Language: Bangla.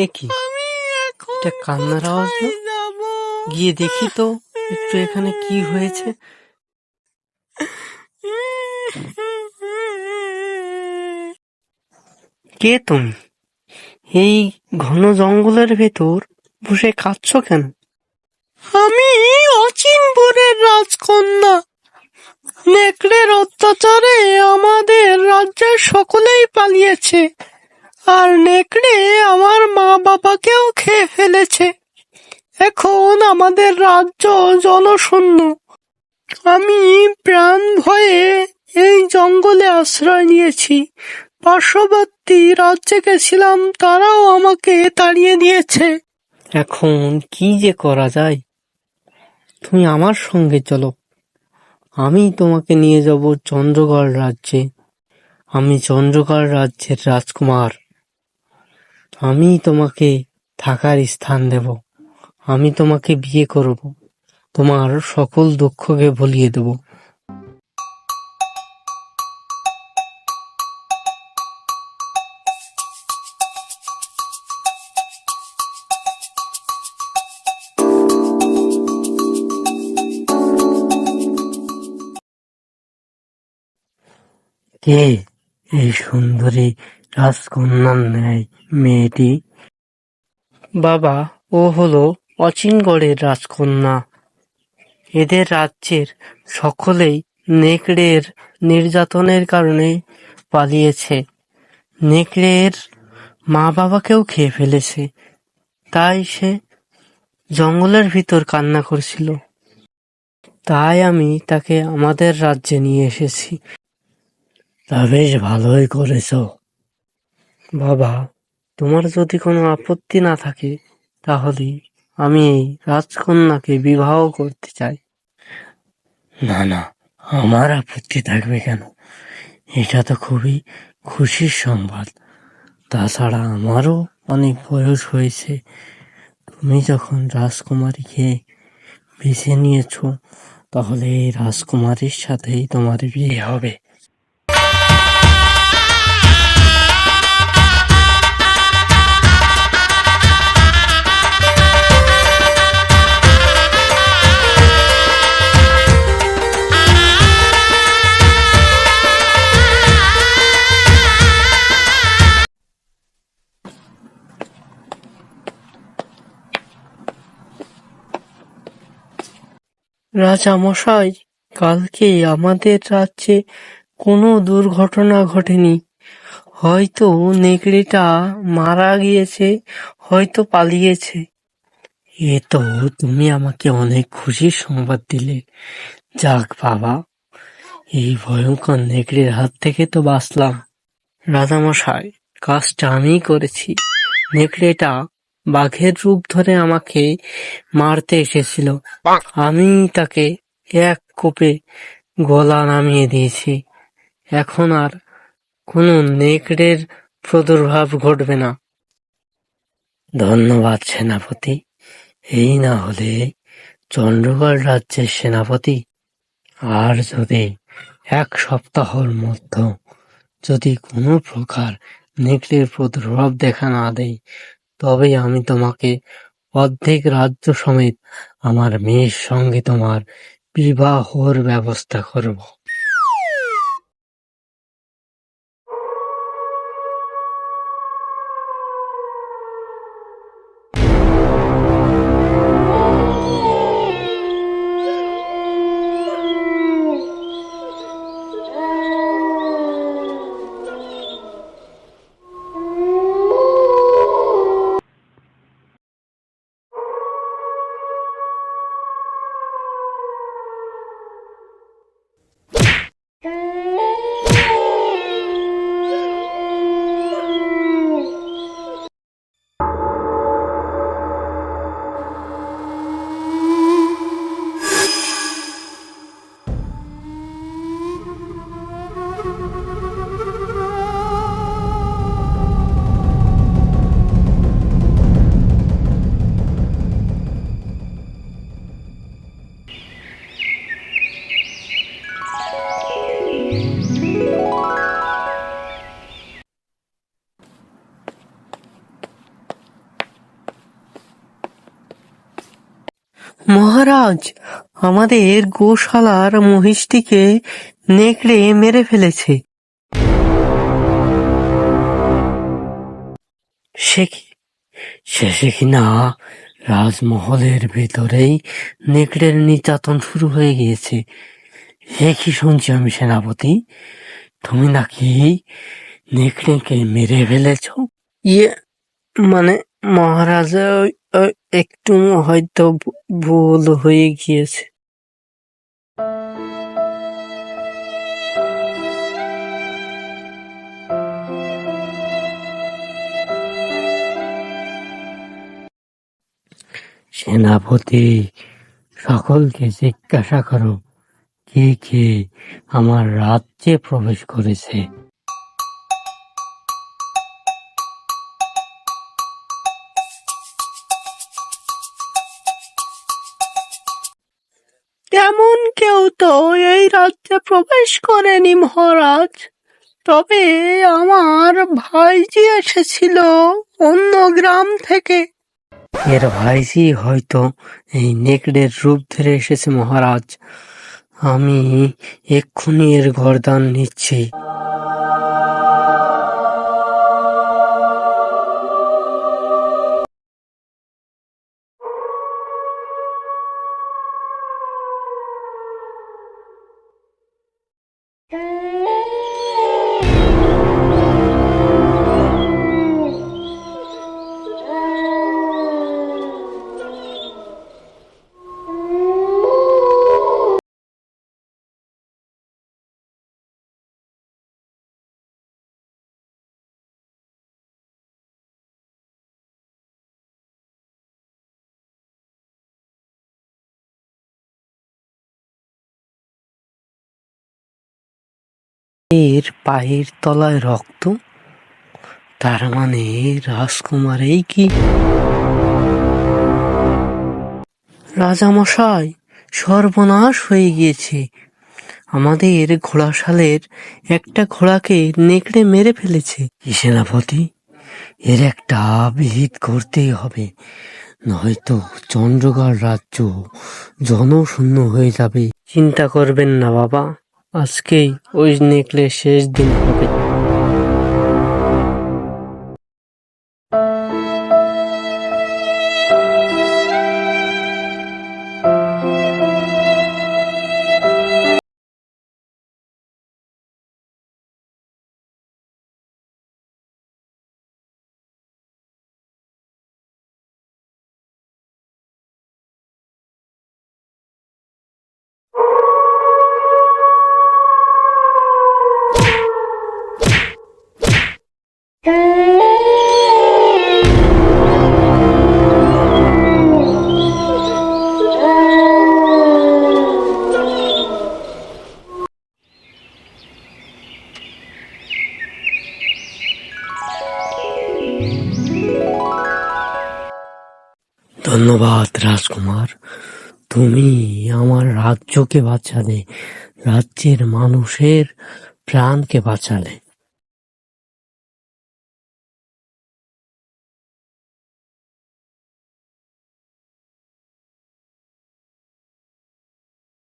এ কি? এটা কান্নার আওয়াজ না গিয়ে দেখি তো একটু এখানে কি হয়েছে। কে তুমি? এই ঘন জঙ্গলের ভেতর বসে কাঁদছো কেন? আমি অচিনপুরের রাজকন্যা নেকড়ের অত্যাচারে আমাদের রাজ্যের সকলেই পালিয়েছে আর নেকড়ে আমার মা বাবাকেও খেয়ে ফেলেছে এখন আমাদের রাজ্য জনশূন্য। আমি প্রাণ ভয়ে এই জঙ্গলে আশ্রয় নিয়েছি। পার্শ্ববর্তী রাজ্যে গেছিলাম, তারাও আমাকে তাড়িয়ে দিয়েছে। এখন কি যে করা যায়? তুমি আমার সঙ্গে চলো। আমি তোমাকে নিয়ে যাব চন্দ্রগড় রাজ্যে। আমি চন্দ্রগড় রাজ্যের রাজকুমার। আমি তোমাকে থাকার স্থান দেব। আমি তোমাকে বিয়ে করব। তোমার সকল দুঃখকে ভুলিয়ে দেব। কে এই সুন্দরী রাজকন্যার ন্যায় মেয়েটি? বাবা, ও হলো অচিনগড়ের রাজকন্যা। এদের রাজ্যের সকলেই নেকড়ের নির্যাতনের কারণে পালিয়েছে। নেকড়ের মা বাবাকেও খেয়ে ফেলেছে। তাই সে জঙ্গলের ভিতর কান্না করছিল। তাই আমি তাকে আমাদের রাজ্যে নিয়ে এসেছি। তা বেশ ভালোই করেছ। বাবা তোমার যদি কোনো আপত্তি না থাকে তাহলে আমি এই রাজকন্যাকে বিবাহ করতে চাই। না না, আমার আপত্তি থাকবে কেন? এটা তো খুবই খুশির সংবাদ। তাছাড়া আমারও অনেক বয়স হয়েছে। তুমি যখন রাজকুমারীকে বেছে নিয়েছো, তাহলে এই রাজকুমারীর সাথেই তোমার বিয়ে হবে। রাজামশাই, কালকে আমাদের রাজ্যে কোনো দুর্ঘটনা ঘটেনি। হয়তো নেকড়েটা মারা গিয়েছে, হয়তো পালিয়েছে। এ তো তুমি আমাকে অনেক খুশির সংবাদ দিলে। যাক বাবা, এই ভয়ঙ্কর নেকড়ের হাত থেকে তো বাঁচলাম। রাজামশাই, কাজটা আমিই করেছি। নেকড়েটা বাঘের রূপ ধরে আমাকে মারতে এসেছিল। আমি তাকে এক কোপে গলা নামিয়ে দিয়েছি। এখন আর কোনো নেকড়ের প্রাদুর্ভাব ঘটবে না। ধন্যবাদ সেনাপতি। এই না হলে চন্দ্রগড় রাজ্যের সেনাপতি আর যদি এক সপ্তাহর মধ্যে যদি কোনো প্রকার নেকড়ের প্রাদুর্ভাব দেখা না দেয় তবে আমি তোমাকে অর্ধেক রাজ্য সমেত আমার মেয়ের সঙ্গে তোমার বিবাহর ব্যবস্থা করব। মহারাজ আমাদের গোশালার মহিষটিকে নেকড়ে মেরে ফেলেছে। সে কি? শেষে কিনা রাজমহলের ভেতরেই নেকড়ের নির্যাতন শুরু হয়ে গিয়েছে। এ কি শুনছি আমি সেনাপতি? তুমি নাকি নেকড়েকে মেরে ফেলেছ? ইয়ে মানে মহারাজ ওই একটু হয়তো ভুল হয়ে গিয়েছে। সেনাপতি, সকলকে জিজ্ঞাসা করো, কে কে আমার রাজ্যে প্রবেশ করেছে? কেউ এই রাজ্যে প্রবেশ করেনি মহারাজ। তবে আমার ভাইজি এসেছিল অন্য গ্রাম থেকে। এর ভাইজি হয়তো এই নেকড়ের রূপ ধরে এসেছে মহারাজ। আমি এক্ষুনি এর গরদান নিচ্ছি। এর পায়ের তলায় রক্ত তার মানে রাজকুমার এই কি? রাজামশাই সর্বনাশ হয়ে গিয়েছে। আমাদের ঘোড়াশালের একটা ঘোড়াকে নেকড়ে মেরে ফেলেছে। সেনাপতি? এর একটা বিহিত করতেই হবে। নয়তো চন্দ্রগড় রাজ্য জনশূন্য হয়ে যাবে। চিন্তা করবেন না বাবা। আজকেই ওই নেকড়ে শেষ দিন হবে। ধন্যবাদ রাজকুমার। তুমি আমার রাজ্যকে বাঁচালে রাজ্যের মানুষের প্রাণকে বাঁচালে।